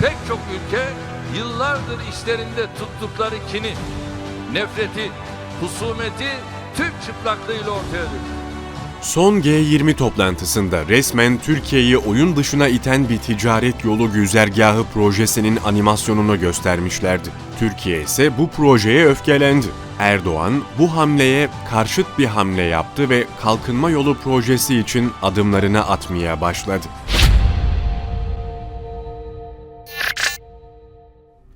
pek çok ülke yıllardır işlerinde tuttukları kini, nefreti, husumeti tüm çıplaklığıyla ortaya döküyor. Son G20 toplantısında resmen Türkiye'yi oyun dışına iten bir ticaret yolu güzergahı projesinin animasyonunu göstermişlerdi. Türkiye ise bu projeye öfkelendi. Erdoğan bu hamleye karşıt bir hamle yaptı ve kalkınma yolu projesi için adımlarını atmaya başladı.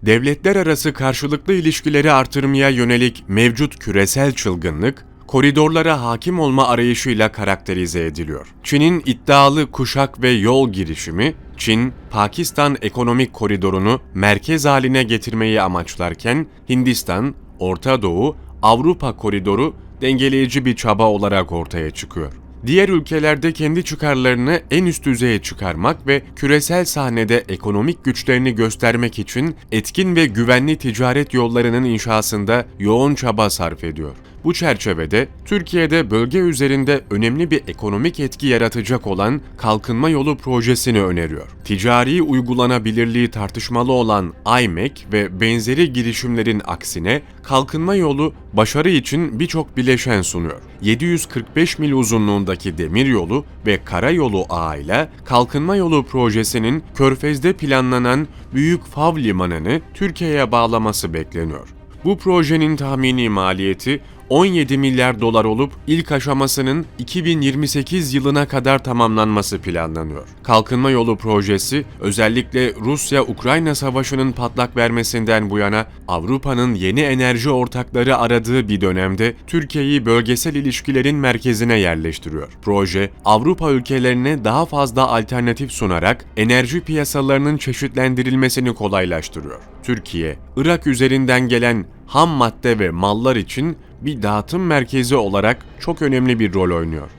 Devletler arası karşılıklı ilişkileri artırmaya yönelik mevcut küresel çılgınlık, koridorlara hakim olma arayışıyla karakterize ediliyor. Çin'in iddialı kuşak ve yol girişimi, Çin, Pakistan ekonomik koridorunu merkez haline getirmeyi amaçlarken, Hindistan, Orta Doğu, Avrupa koridoru dengeleyici bir çaba olarak ortaya çıkıyor. Diğer ülkelerde kendi çıkarlarını en üst düzeye çıkarmak ve küresel sahnede ekonomik güçlerini göstermek için etkin ve güvenli ticaret yollarının inşasında yoğun çaba sarf ediyor. Bu çerçevede Türkiye'de bölge üzerinde önemli bir ekonomik etki yaratacak olan Kalkınma Yolu projesini öneriyor. Ticari uygulanabilirliği tartışmalı olan IMEC ve benzeri girişimlerin aksine Kalkınma Yolu başarı için birçok bileşen sunuyor. 745 mil uzunluğundaki demir yolu ve karayolu ağıyla Kalkınma Yolu projesinin Körfez'de planlanan Büyük Fav Limanı'nı Türkiye'ye bağlaması bekleniyor. Bu projenin tahmini maliyeti 17 milyar dolar olup ilk aşamasının 2028 yılına kadar tamamlanması planlanıyor. Kalkınma Yolu projesi özellikle Rusya-Ukrayna savaşının patlak vermesinden bu yana Avrupa'nın yeni enerji ortakları aradığı bir dönemde Türkiye'yi bölgesel ilişkilerin merkezine yerleştiriyor. Proje Avrupa ülkelerine daha fazla alternatif sunarak enerji piyasalarının çeşitlendirilmesini kolaylaştırıyor. Türkiye, Irak üzerinden gelen ham madde ve mallar için bir dağıtım merkezi olarak çok önemli bir rol oynuyor.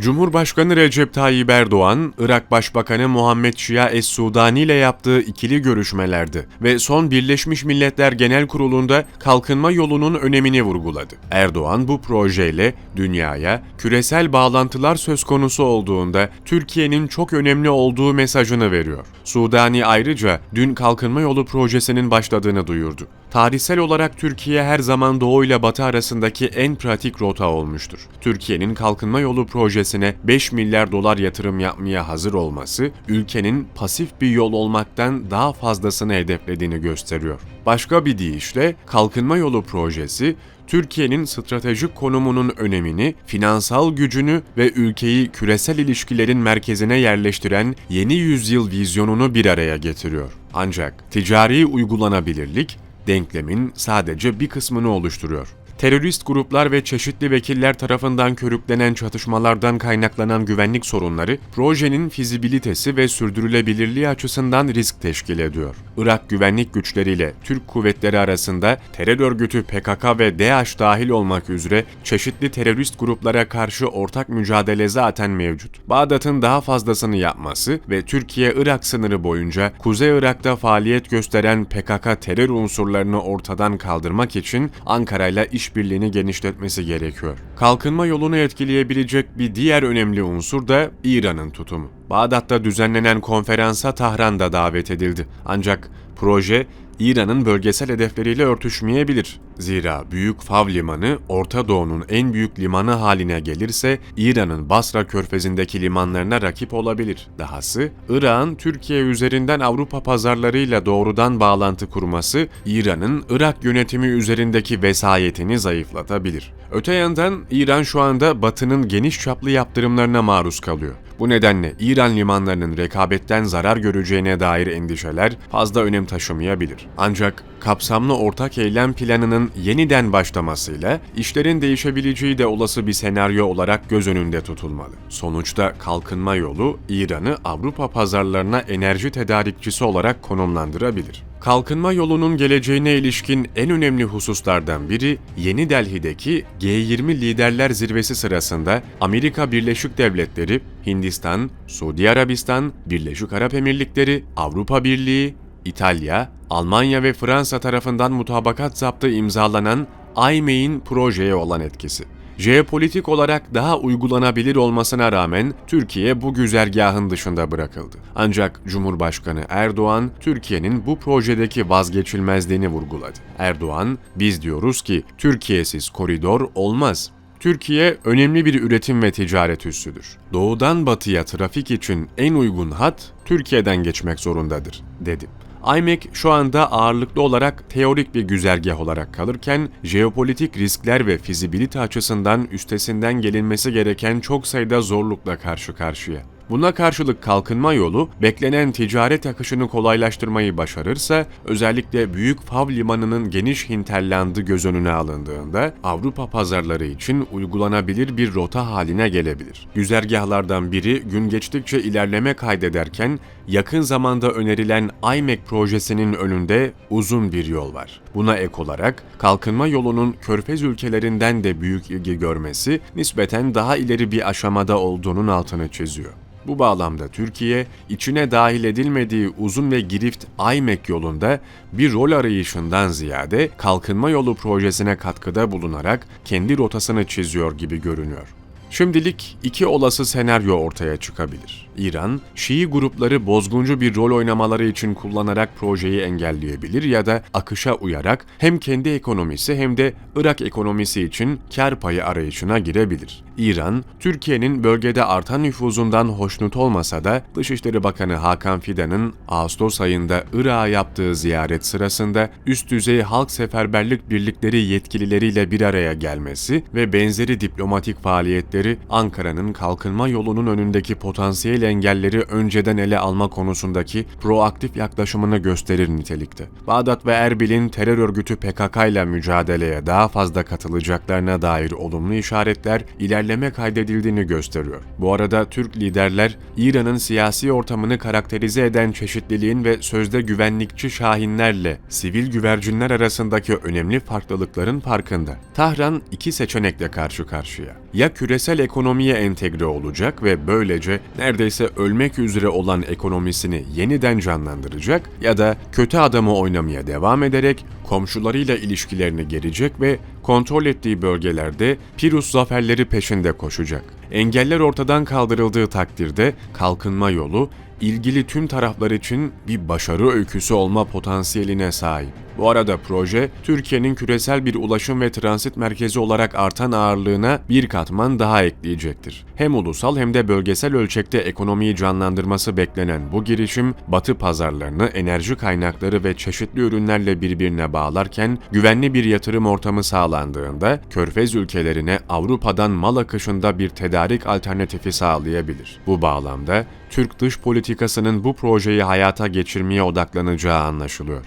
Cumhurbaşkanı Recep Tayyip Erdoğan, Irak Başbakanı Muhammed Şia Es-Sudani ile yaptığı ikili görüşmelerdi ve son Birleşmiş Milletler Genel Kurulu'nda kalkınma yolunun önemini vurguladı. Erdoğan bu projeyle dünyaya küresel bağlantılar söz konusu olduğunda Türkiye'nin çok önemli olduğu mesajını veriyor. Sudani ayrıca dün kalkınma yolu projesinin başladığını duyurdu. Tarihsel olarak Türkiye her zaman Doğu ile Batı arasındaki en pratik rota olmuştur. Türkiye'nin kalkınma yolu projesine 5 milyar dolar yatırım yapmaya hazır olması, ülkenin pasif bir yol olmaktan daha fazlasını hedeflediğini gösteriyor. Başka bir deyişle kalkınma yolu projesi, Türkiye'nin stratejik konumunun önemini, finansal gücünü ve ülkeyi küresel ilişkilerin merkezine yerleştiren yeni yüzyıl vizyonunu bir araya getiriyor. Ancak ticari uygulanabilirlik denklemin sadece bir kısmını oluşturuyor. Terörist gruplar ve çeşitli vekiller tarafından körüklenen çatışmalardan kaynaklanan güvenlik sorunları, projenin fizibilitesi ve sürdürülebilirliği açısından risk teşkil ediyor. Irak güvenlik güçleriyle Türk kuvvetleri arasında terör örgütü PKK ve DAEŞ dahil olmak üzere çeşitli terörist gruplara karşı ortak mücadele zaten mevcut. Bağdat'ın daha fazlasını yapması ve Türkiye-Irak sınırı boyunca Kuzey Irak'ta faaliyet gösteren PKK terör unsurlarını ortadan kaldırmak için Ankara ile işbirliğini genişletmesi gerekiyor. Kalkınma yolunu etkileyebilecek bir diğer önemli unsur da İran'ın tutumu. Bağdat'ta düzenlenen konferansa Tahran da davet edildi. Ancak proje İran'ın bölgesel hedefleriyle örtüşmeyebilir. Zira Büyük Fav Limanı Orta Doğu'nun en büyük limanı haline gelirse İran'ın Basra körfezindeki limanlarına rakip olabilir. Dahası Irak'ın Türkiye üzerinden Avrupa pazarlarıyla doğrudan bağlantı kurması İran'ın Irak yönetimi üzerindeki vesayetini zayıflatabilir. Öte yandan İran şu anda Batı'nın geniş çaplı yaptırımlarına maruz kalıyor. Bu nedenle İran limanlarının rekabetten zarar göreceğine dair endişeler fazla önem taşımayabilir. Ancak kapsamlı ortak eylem planının yeniden başlamasıyla işlerin değişebileceği de olası bir senaryo olarak göz önünde tutulmalı. Sonuçta kalkınma yolu İran'ı Avrupa pazarlarına enerji tedarikçisi olarak konumlandırabilir. Kalkınma yolunun geleceğine ilişkin en önemli hususlardan biri Yeni Delhi'deki G20 Liderler Zirvesi sırasında Amerika Birleşik Devletleri, Hindistan, Suudi Arabistan, Birleşik Arap Emirlikleri, Avrupa Birliği, İtalya, Almanya ve Fransa tarafından mutabakat zaptı imzalanan IMEI'nin projeye olan etkisi. Jeopolitik olarak daha uygulanabilir olmasına rağmen Türkiye bu güzergahın dışında bırakıldı. Ancak Cumhurbaşkanı Erdoğan Türkiye'nin bu projedeki vazgeçilmezliğini vurguladı. Erdoğan, biz diyoruz ki Türkiye'siz koridor olmaz. Türkiye önemli bir üretim ve ticaret üssüdür. Doğudan batıya trafik için en uygun hat Türkiye'den geçmek zorundadır, dedi. IMEC şu anda ağırlıklı olarak teorik bir güzergah olarak kalırken, jeopolitik riskler ve fizibilite açısından üstesinden gelinmesi gereken çok sayıda zorlukla karşı karşıya. Buna karşılık kalkınma yolu beklenen ticaret akışını kolaylaştırmayı başarırsa özellikle büyük Fav limanının geniş hinterlandı göz önüne alındığında Avrupa pazarları için uygulanabilir bir rota haline gelebilir. Güzergahlardan biri gün geçtikçe ilerleme kaydederken yakın zamanda önerilen IMEC projesinin önünde uzun bir yol var. Buna ek olarak kalkınma yolunun körfez ülkelerinden de büyük ilgi görmesi nispeten daha ileri bir aşamada olduğunun altını çiziyor. Bu bağlamda Türkiye, içine dahil edilmediği uzun ve girift IMEC yolunda bir rol arayışından ziyade kalkınma yolu projesine katkıda bulunarak kendi rotasını çiziyor gibi görünüyor. Şimdilik iki olası senaryo ortaya çıkabilir. İran, Şii grupları bozguncu bir rol oynamaları için kullanarak projeyi engelleyebilir ya da akışa uyarak hem kendi ekonomisi hem de Irak ekonomisi için kar payı arayışına girebilir. İran, Türkiye'nin bölgede artan nüfuzundan hoşnut olmasa da Dışişleri Bakanı Hakan Fidan'ın Ağustos ayında Irak'a yaptığı ziyaret sırasında üst düzey halk seferberlik birlikleri yetkilileriyle bir araya gelmesi ve benzeri diplomatik faaliyetleri Ankara'nın kalkınma yolunun önündeki potansiyel engelleri önceden ele alma konusundaki proaktif yaklaşımını gösterir nitelikte. Bağdat ve Erbil'in terör örgütü PKK ile mücadeleye daha fazla katılacaklarına dair olumlu işaretler ilerleme kaydedildiğini gösteriyor. Bu arada Türk liderler İran'ın siyasi ortamını karakterize eden çeşitliliğin ve sözde güvenlikçi şahinlerle sivil güvercinler arasındaki önemli farklılıkların farkında. Tahran iki seçenekle karşı karşıya. Ya küresel ekonomiye entegre olacak ve böylece neredeyse ölmek üzere olan ekonomisini yeniden canlandıracak ya da kötü adamı oynamaya devam ederek komşularıyla ilişkilerini gerecek ve kontrol ettiği bölgelerde Pirus zaferleri peşinde koşacak. Engeller ortadan kaldırıldığı takdirde kalkınma yolu ilgili tüm taraflar için bir başarı öyküsü olma potansiyeline sahip. Bu arada proje, Türkiye'nin küresel bir ulaşım ve transit merkezi olarak artan ağırlığına bir katman daha ekleyecektir. Hem ulusal hem de bölgesel ölçekte ekonomiyi canlandırması beklenen bu girişim, batı pazarlarını enerji kaynakları ve çeşitli ürünlerle birbirine bağlarken güvenli bir yatırım ortamı sağlandığında Körfez ülkelerine Avrupa'dan mal akışında bir tedarik alternatifi sağlayabilir. Bu bağlamda Türk dış politikasının bu projeyi hayata geçirmeye odaklanacağı anlaşılıyor.